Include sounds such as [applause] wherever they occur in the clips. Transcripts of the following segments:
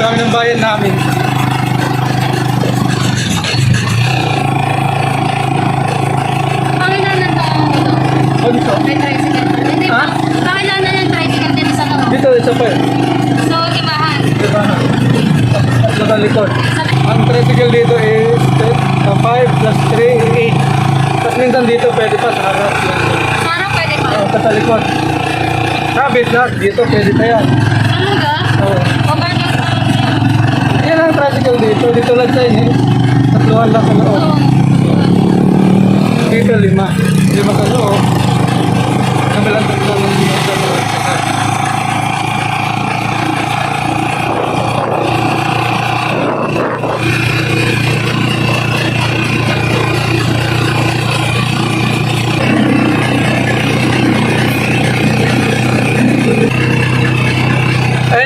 kami ng bayan namin. Pangilanan ba ang ito? Oh, dito. May tricycle. Hindi Ha? pa. Pangilanan yung tricycle din sa loob. Dito, isa pa eh. So, ibahan. Diba? Sa likod. Ang tricycle dito is 5 plus 3, 8. Tapos minsan dito pwede pa sa harap. Parang pwede pa. Oh, sa likod. Sabit lahat. Dito pwede pa yan. Ano ga? Oh. Overload pa. Ang tricycle dito. Dito lang sa inyo. Tatluhan lang sa loob. Oo. Dito lima. Lima sa loob. Kabilang tatlo lang dito sa loob.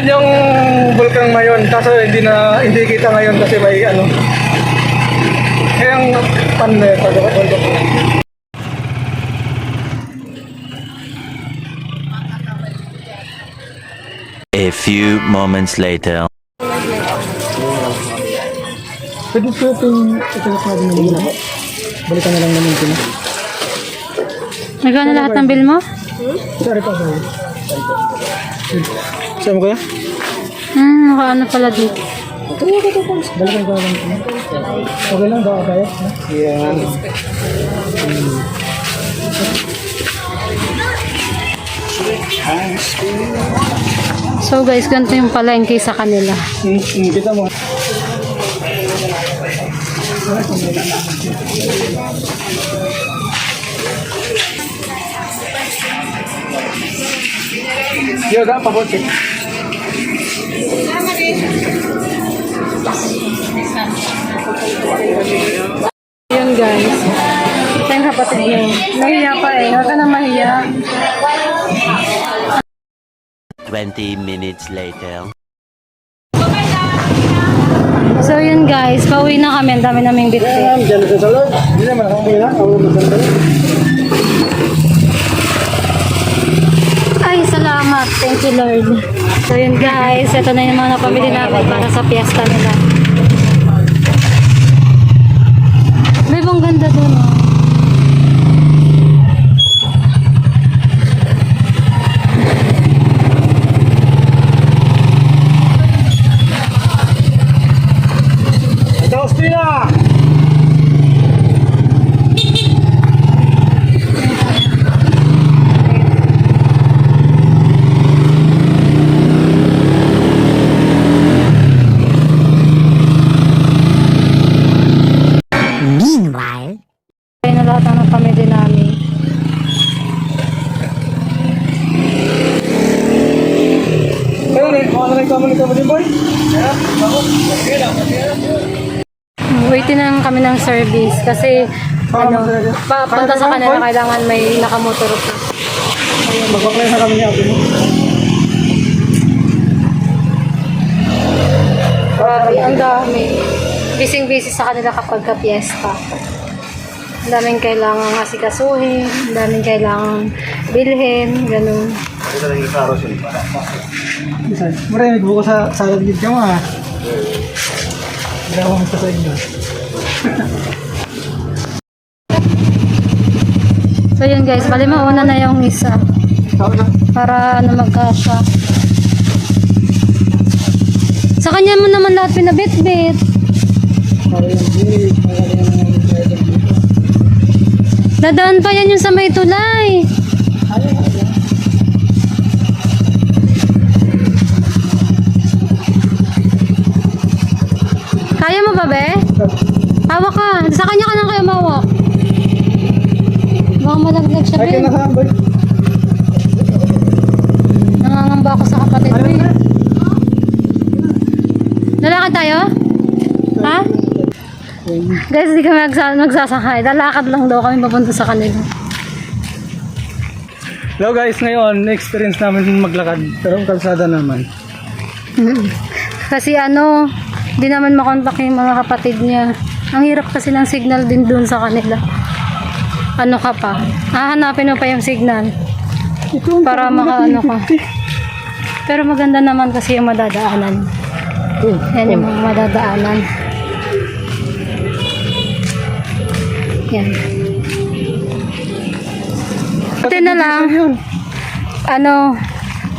Yung bulkang mayon. Kaso hindi na hindi kita ngayon kasi may ano. Kaya ang pan na yun, pagkakabundok ko. A few moments later. Pwede po itong itilak na din naman ako. Balikan na lang namin ito. Nagano lahat ng bill mo? Sorry pa ba? Saan mo kaya? Hmm, nakaano pala dito. Balikan ko lang. Okay lang ba kaya? Yan. So guys, ganito yung palengke sa kanila. Hmm, hmm, kita mo. Yoga, pabote. Yun guys. Ito yung kapatid niyo. Nahiya pa eh. Huwag ka na mahiya. 20 minutes later. So yun guys, pauwi na kami. Ang dami naming bitbit. Yan, dyan sa salon. Hindi naman ako muna. Ako muna. Ay, salamat. Thank you Lord. So yun guys, ito na yung mga napamili namin para sa piyesta nila. Babe, ang ganda dun oh. Ito, Ostina! Ayun na lahat ng napamili namin. Pero rin, kung ano rin kamali kamali boy? Yeah, ako. Okay lang, okay lang. Waiting lang kami ng service kasi ano, papunta sa kanila kailangan may nakamotor pa. Magbaklay sa kami niya. okay mo? Grabe, ang dami. Bising-busy sa kanila kapag ka piyesta. Ang daming kailangan asikasuhin, ang daming kailangan bilhin, ganun. Isa, Marinig buko sa salad gid ka mo ha. Ginawa mo sa inyo. So yun guys, bali mauna na yung isa para ano magkasya. Sa kanya mo naman lahat pinabit-bit. Dadaan pa yan yung sa may tulay. Kaya mo ba, be? Hawak ka. Sa kanya ka lang kayo mawak. Baka malaglag siya, Ay, be. kinasaan boy. Nangangamba ako sa kapatid Ano eh. Lalakad tayo? Ha? Guys, hindi kami nagsa nagsasakay. Lalakad lang daw kami papunta sa kanila. Hello guys, ngayon experience namin maglakad pero ang kalsada naman. [laughs] Kasi ano, di naman makontak yung mga kapatid niya. Ang hirap kasi ng signal din dun sa kanila. Ano ka pa? Hahanapin mo pa yung signal Ito para maka ano ka. Pero maganda naman kasi yung madadaanan. Oh, Yan yung mga madadaanan. Yan. Buti na lang, ano,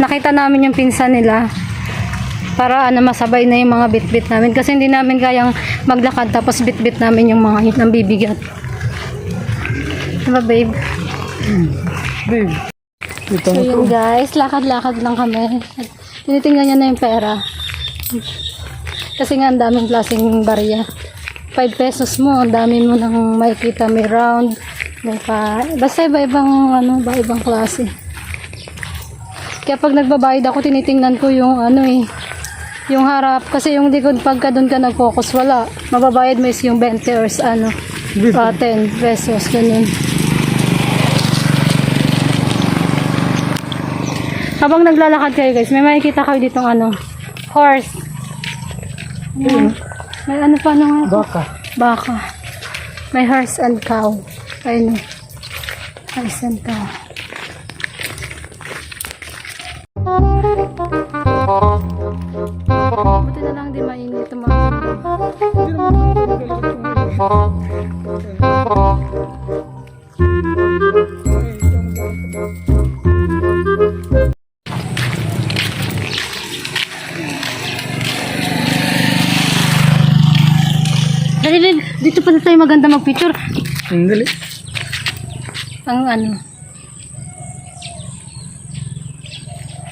nakita namin yung pinsan nila para ano masabay na yung mga bit-bit namin kasi hindi namin kayang maglakad tapos bit-bit namin yung mga nang bibigat. Diba babe? Babe. Ito So yun guys, lakad-lakad lang kami. At Tinitingnan niya na yung pera. Kasi nga ang daming klaseng barya. 5 pesos mo, ang dami mo nang makikita. May round, may pa... Basta iba-ibang, ano, iba-ibang klase. Kaya pag nagbabayad ako, tinitingnan ko yung ano eh, yung harap. Kasi yung likod, pagka doon ka nag-focus, wala. Mababayad mo is yung 20 or ano, ah, 10 pesos, ganun. Habang naglalakad kayo guys, may makikita kayo ditong ano, horse. Ayan. May ano pa nung Baka. baka. May horse and cow. Ayun. Horse and cow. Dali, dali. Dito pa tayo maganda mag-picture. Hindi. Ang ano.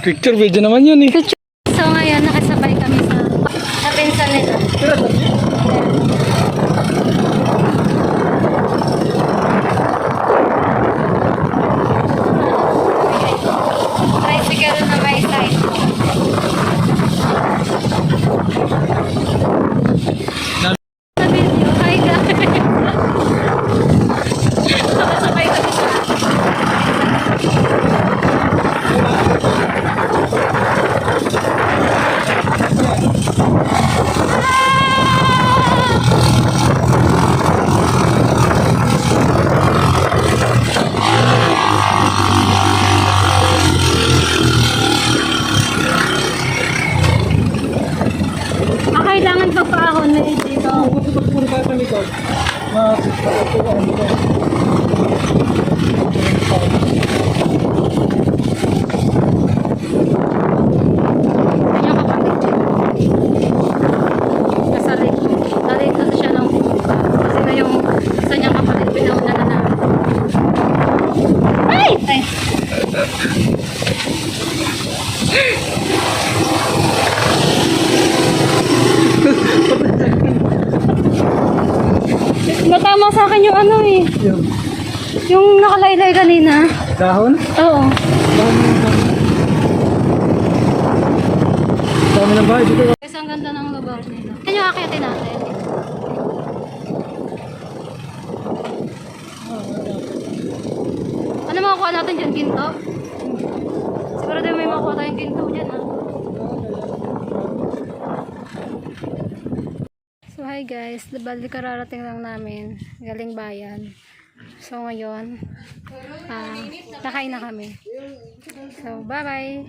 Picture video naman yun eh. Picture. So ngayon, nakasabay kami sa sa pinsan nila. Tricycle na may side. Sa video, hi guys. Nakasabay kami sa Ah, kailangan pagpaahon na dito. Puro ka sa likod. Matutuan ko. Kanyang kapatid. Kasalit. Dali kasi siya ng pumunta. Kasi na yung isa niyang kapatid pinauna na namin. Ay! Ay! Natama sa akin yung ano eh. Yun. Yung nakalaylay kanina. Dahon? Oo. Dami ng bahay dito. Guys, ang ganda ng lugar nila. Yan yung akitin natin. Guys, bali kararating lang namin galing bayan. So ngayon, ah, nakain na kami. So bye bye!